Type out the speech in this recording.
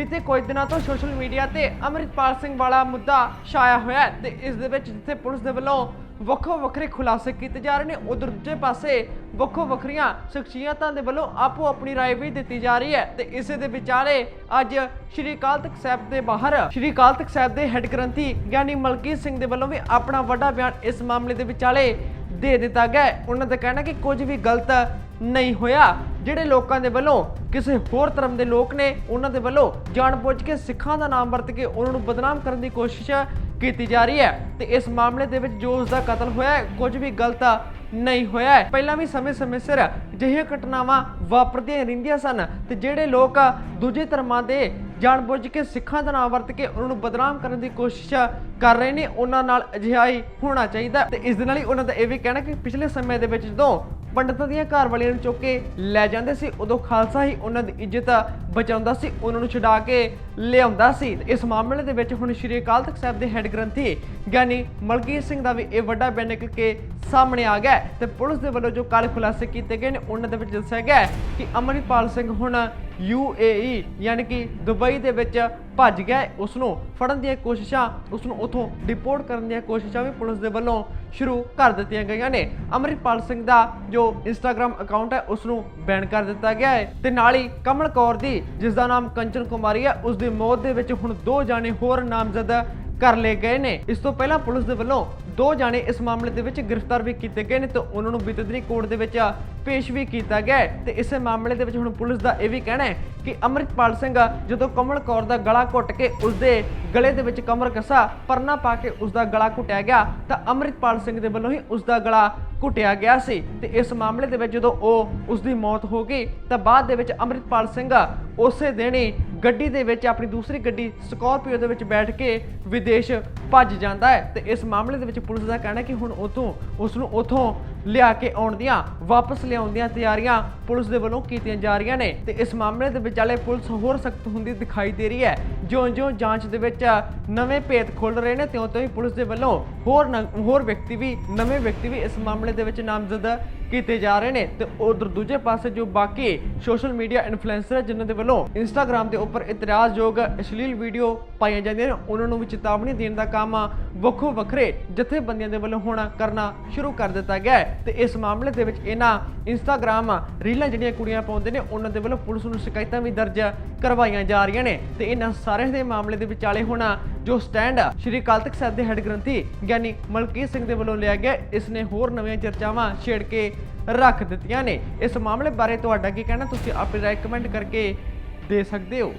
ਬੀਤੇ ਕੁਝ ਦਿਨਾਂ ਤੋਂ ਸੋਸ਼ਲ ਮੀਡੀਆ ਤੇ ਅਮਰਿਤਪਾਲ ਸਿੰਘ ਵਾਲਾ ਮੁੱਦਾ ਛਾਇਆ ਹੋਇਆ ਹੈ ਤੇ ਇਸ ਦੇ ਵਿੱਚ ਜਿੱਥੇ ਪੁਲਿਸ ਦੇ ਵੱਲੋਂ ਵੱਖੋ ਵੱਖਰੇ ਖੁਲਾਸੇ ਕੀਤੇ ਜਾ ਰਹੇ ਨੇ ਉਧਰ ਦੂਜੇ ਪਾਸੇ ਵੱਖੋ ਵੱਖਰੀਆਂ ਸ਼ਖਸੀਅਤਾਂ ਦੇ ਵੱਲੋਂ ਆਪੋ ਆਪਣੀ رائے ਵੀ ਦਿੱਤੀ ਜਾ ਰਹੀ ਹੈ ਤੇ ਇਸੇ ਦੇ ਵਿਚਾਲੇ ਅੱਜ ਸ਼੍ਰੀ ਅਕਾਲ ਤਖਤ ਸਾਹਿਬ ਦੇ ਬਾਹਰ ਸ਼੍ਰੀ ਅਕਾਲ ਤਖਤ ਸਾਹਿਬ ਦੇ ਹੈੱਡ ਗ੍ਰੰਥੀ ਗਿਆਨੀ ਮਲਕੀਤ ਸਿੰਘ ਦੇ ਵੱਲੋਂ ਵੀ ਆਪਣਾ ਵੱਡਾ ਬਿਆਨ ਇਸ ਮਾਮਲੇ ਦੇ ਵਿਚਾਲੇ ਦੇ ਦਿੱਤਾ ਗਿਆ ਹੈ। ਉਹਨਾਂ ਦਾ ਕਹਿਣਾ ਕਿ ਕੁਝ ਵੀ ਗਲਤ ਨਹੀਂ ਹੋਇਆ। ਜਿਹੜੇ ਲੋਕਾਂ ਦੇ ਵੱਲੋਂ ਕਿਸੇ ਹੋਰ ਧਰਮ ਦੇ ਲੋਕ ਨੇ, ਉਹਨਾਂ ਦੇ ਵੱਲੋਂ ਜਾਣਬੁੱਝ ਕੇ ਸਿੱਖਾਂ ਦਾ ਨਾਮ ਵਰਤ ਕੇ ਉਹਨਾਂ ਨੂੰ ਬਦਨਾਮ ਕਰਨ ਦੀ ਕੋਸ਼ਿਸ਼ ਕੀਤੀ ਜਾ ਰਹੀ ਹੈ। ਤੇ ਇਸ ਮਾਮਲੇ ਦੇ ਵਿੱਚ ਜੋ ਉਸ ਦਾ ਕਤਲ ਹੋਇਆ ਹੈ, ਕੁਝ ਵੀ ਗਲਤ ਨਹੀਂ ਹੋਇਆ ਹੈ। ਪਹਿਲਾਂ ਵੀ ਸਮੇਂ-ਸਮੇਂ ਸਿਰ ਅਜਿਹੀਆਂ ਘਟਨਾਵਾਂ ਵਾਪਰਦੀਆਂ ਰਹਿੰਦੀਆਂ ਸਨ। ਤੇ ਜਿਹੜੇ ਲੋਕ ਦੂਜੇ ਧਰਮਾਂ ਦੇ ਜਾਣਬੁੱਝ ਕੇ ਸਿੱਖਾਂ ਦਾ ਨਾਮ ਵਰਤ ਕੇ ਉਹਨਾਂ ਨੂੰ ਬਦਨਾਮ ਕਰਨ ਦੀ ਕੋਸ਼ਿਸ਼ ਕਰ ਰਹੇ ਨੇ, ਉਹਨਾਂ ਨਾਲ ਅਜਿਹਾ ਹੀ ਹੋਣਾ ਚਾਹੀਦਾ ਤੇ ਇਸ ਦੇ ਨਾਲ ਹੀ ਉਹਨਾਂ ਦਾ ਇਹ ਵੀ ਕਹਿਣਾ ਕਿ ਪਿਛਲੇ ਸਮੇਂ ਦੇ ਵਿੱਚ ਜਦੋਂ ਪੰਡਤਾਂ ਦੀਆਂ ਘਰ ਵਾਲੀਆਂ ਨੂੰ ਚੁੱਕ ਕੇ ਲੈ ਜਾਂਦੇ ਸੀ। ਉਦੋਂ ਖਾਲਸਾ ਹੀ ਉਹਨਾਂ ਦੀ ਇੱਜ਼ਤ ਬਚਾਉਂਦਾ ਸੀ। ਉਹਨਾਂ ਨੂੰ ਛੁਡਾ ਕੇ ਲਿਆਉਂਦਾ ਸੀ। ਇਸ ਮਾਮਲੇ ਦੇ ਵਿੱਚ ਹੁਣ ਸ਼੍ਰੀ ਅਕਾਲ ਤਖਤ ਸਾਹਿਬ ਦੇ ਹੈੱਡ ਗ੍ਰੰਥੀ ਗਿਆਨੀ ਮਲਕੀਤ ਸਿੰਘ ਦਾ ਵੀ ਇਹ ਵੱਡਾ ਬਿਆਨ ਨਿਕਲ ਕੇ ਸਾਹਮਣੇ ਆ ਗਿਆ ਹੈ ਤੇ ਪੁਲਿਸ ਦੇ ਵੱਲੋਂ ਜੋ ਕਾਲੇ ਖੁਲਾਸੇ ਕੀਤੇ ਗਏ ਨੇ, ਉਹਨਾਂ ਦੇ ਵਿੱਚ ਦੱਸਿਆ ਗਿਆ ਕਿ ਅਮਰਿਤਪਾਲ ਸਿੰਘ ਹੁਣ UAE ਯਾਨੀ ਕਿ ਦੁਬਈ ਦੇ ਵਿੱਚ ਭੱਜ ਗਿਆ ਹੈ। ਉਸ ਨੂੰ ਫੜਨ ਦੀਆਂ ਕੋਸ਼ਿਸ਼ਾਂ ਉਸ ਨੂੰ ਉਥੋਂ ਡਿਪੋਰਟ ਕਰਨ ਦੀਆਂ ਕੋਸ਼ਿਸ਼ਾਂ ਵੀ ਪੁਲਿਸ ਦੇ ਵੱਲੋਂ ਸ਼ੁਰੂ ਕਰ ਦਿੱਤੀਆਂ ਗਈਆਂ ਨੇ। ਅਮਰਿਤਪਾਲ ਸਿੰਘ ਦਾ ਜੋ ਇੰਸਟਾਗ੍ਰam ਅਕਾਊਂਟ ਹੈ ਉਸ ਨੂੰ ਬੈਨ ਕਰ ਦਿੱਤਾ ਗਿਆ ਹੈ। ਤੇ ਨਾਲ ਹੀ ਕਮਲ ਕੌਰ ਦੀ ਜਿਸ ਦਾ ਨਾਮ ਕੰਚਨ ਕੁਮਾਰੀ ਹੈ ਉਸ ਦੀ ਮੌਤ ਦੇ ਵਿੱਚ ਹੁਣ ਦੋ ਜਾਣੇ ਹੋਰ ਨਾਮਜ਼ਦ ਕਰ ਲਏ ਗਏ ਨੇ। ਇਸ ਤੋਂ ਪਹਿਲਾਂ ਪੁਲਿਸ ਦੇ ਵੱਲੋਂ ਦੋ ਜਾਣੇ ਇਸ ਮਾਮਲੇ ਦੇ ਵਿੱਚ ਗ੍ਰਿਫਤਾਰ ਵੀ ਕੀਤੇ ਗਏ ਨੇ ਤੇ ਉਹਨਾਂ ਨੂੰ ਬਿਤਦਰੀ ਕੋਰਟ ਦੇ ਵਿੱਚ ਪੇਸ਼ ਵੀ ਕੀਤਾ ਗਿਆ ਤੇ ਇਸੇ ਮਾਮਲੇ ਦੇ ਵਿੱਚ ਹੁਣ ਪੁਲਿਸ ਦਾ ਇਹ ਵੀ ਕਹਿਣਾ ਹੈ ਕਿ ਅਮਰਿਤਪਾਲ ਸਿੰਘ ਜਦੋਂ ਕਮਲ ਕੌਰ ਦਾ ਗਲਾ ਘੁੱਟ ਕੇ ਉਸ ਦੇ ਗਲੇ ਦੇ ਵਿੱਚ ਕਮਰ ਕਸਾ, ਪਰਨਾ ਪਾ ਕੇ ਉਸ ਦਾ ਗਲਾ ਘੁੱਟਿਆ ਗਿਆ ਤਾਂ ਅਮਰਿਤਪਾਲ ਸਿੰਘ ਦੇ ਵੱਲੋਂ ਹੀ ਉਸ ਦਾ ਗਲਾ ਘੁੱਟਿਆ ਗਿਆ ਸੀ। ਤੇ ਇਸ ਮਾਮਲੇ ਦੇ ਵਿੱਚ ਜਦੋਂ ਉਹ ਉਸ ਦੀ ਮੌਤ ਹੋ ਗਈ ਤਾਂ ਬਾਅਦ ਦੇ ਵਿੱਚ ਅਮਰਿਤਪਾਲ ਸਿੰਘ ਉਸੇ ਦਿਨ ਹੀ ਗੱਡੀ ਦੇ ਵਿੱਚ ਆਪਣੀ ਦੂਸਰੀ ਗੱਡੀ ਸਕੋਰਪੀਓ ਦੇ ਵਿੱਚ ਬੈਠ ਕੇ ਵਿਦੇਸ਼ ਭੱਜ ਜਾਂਦਾ ਹੈ ਤੇ ਇਸ ਮਾਮਲੇ ਦੇ ਵਿੱਚ ਪੁਲਿਸ ਦਾ ਕਹਿਣਾ ਹੈ ਕਿ ਹੁਣ ਉਥੋਂ ਉਸ ਨੂੰ ਉਥੋਂ ਲਿਆ ਕੇ ਆਉਣ ਦੀਆਂ, ਵਾਪਸ ਲਿਆਉਣ ਦੀਆਂ ਤਿਆਰੀਆਂ ਪੁਲਿਸ ਦੇ ਵੱਲੋਂ ਕੀਤੀਆਂ ਜਾ ਰਹੀਆਂ ਨੇ ਤੇ ਇਸ ਮਾਮਲੇ ਦੇ ਵਿਚਾਲੇ ਪੁਲਿਸ ਹੋਰ ਸਖਤ ਹੁੰਦੀ ਦਿਖਾਈ ਦੇ ਰਹੀ ਹੈ। ਜਿਉਂ-ਜਿਉਂ ਜਾਂਚ ਦੇ ਵਿੱਚ ਨਵੇਂ ਭੇਤ ਖੁੱਲ ਰਹੇ ਨੇ, ਤਿਉਂ-ਤਿਉਂ ਹੀ ਪੁਲਿਸ ਦੇ ਵੱਲੋਂ ਹੋਰ ਨ- ਹੋਰ ਵਿਅਕਤੀ ਵੀ, ਨਵੇਂ ਵਿਅਕਤੀ ਵੀ ਇਸ ਮਾਮਲੇ ਦੇ ਵਿੱਚ ਨਾਮਜ਼ਦ ਕੀਤੇ ਜਾ ਰਹੇ ਨੇ ਤੇ ਉਧਰ ਦੂਜੇ ਪਾਸੇ ਜੋ ਬਾਕੀ ਸੋਸ਼ਲ ਮੀਡੀਆ ਇਨਫਲੂਐਂਸਰ ਹੈ, ਜਿਨ੍ਹਾਂ ਦੇ ਵੱਲੋਂ ਇੰਸਟਾਗ੍ਰam ਦੇ ਉੱਪਰ ਇਤਰਾਜ਼ਯੋਗ ਅਸ਼ਲੀਲ ਵੀਡੀਓ ਪਾਈਆਂ ਜਾਂਦੀਆਂ ਨੇ, ਉਹਨਾਂ ਨੂੰ ਵੀ ਚੇਤਾਵਨੀ ਦੇਣ ਦਾ ਕੰਮ ਵੱਖੋ ਵੱਖਰੇ ਜਥੇਬੰਦੀਆਂ ਦੇ ਵੱਲੋਂ ਹੁਣ ਕਰਨਾ ਸ਼ੁਰੂ ਕਰ ਦਿੱਤਾ ਗਿਆ ਹੈ। ਤੇ ਇਸ ਮਾਮਲੇ ਦੇ ਵਿੱਚ ਇਹਨਾਂ ਇੰਸਟਾਗ੍ਰam ਰੀਲਾਂ ਜਿਹੜੀਆਂ ਕੁੜੀਆਂ ਪਾਉਂਦੇ ਨੇ, ਉਹਨਾਂ ਦੇ ਵੱਲੋਂ ਪੁਲਿਸ ਨੂੰ ਸ਼ਿਕਾਇਤਾਂ ਵੀ ਦਰਜ ਕਰਵਾਈਆਂ ਜਾ ਰਹੀਆਂ ਨੇ। ਤੇ ਇਹਨਾਂ ਸਾਰਿਆਂ ਦੇ ਮਾਮਲੇ ਦੇ ਵਿਚਾਲੇ ਹੁਣ ਜੋ ਸਟੈਂਡ ਆ, ਸ਼੍ਰੀ ਅਕਾਲ ਤਖਤ ਸਾਹਿਬ ਦੇ ਹੈੱਡ ਗ੍ਰੰਥੀ ਗਿਆਨੀ ਮਲਕੀਤ ਸਿੰਘ ਦੇ ਵੱਲੋਂ ਲਿਆ ਗਿਆ ਇਸ ਨੇ ਹੋਰ ਨਵੀਆਂ ਚਰਚਾਵਾਂ ਛੇੜ ਕੇ ਰੱਖ ਦਿੱਤੀਆਂ ਨੇ। ਇਸ ਮਾਮਲੇ ਬਾਰੇ ਤੁਹਾਡਾ ਕੀ ਕਹਿਣਾ? ਤੁਸੀਂ ਆਪਣੀ ਰਾਏ ਕਮੈਂਟ ਕਰਕੇ ਦੇ ਸਕਦੇ ਹੋ।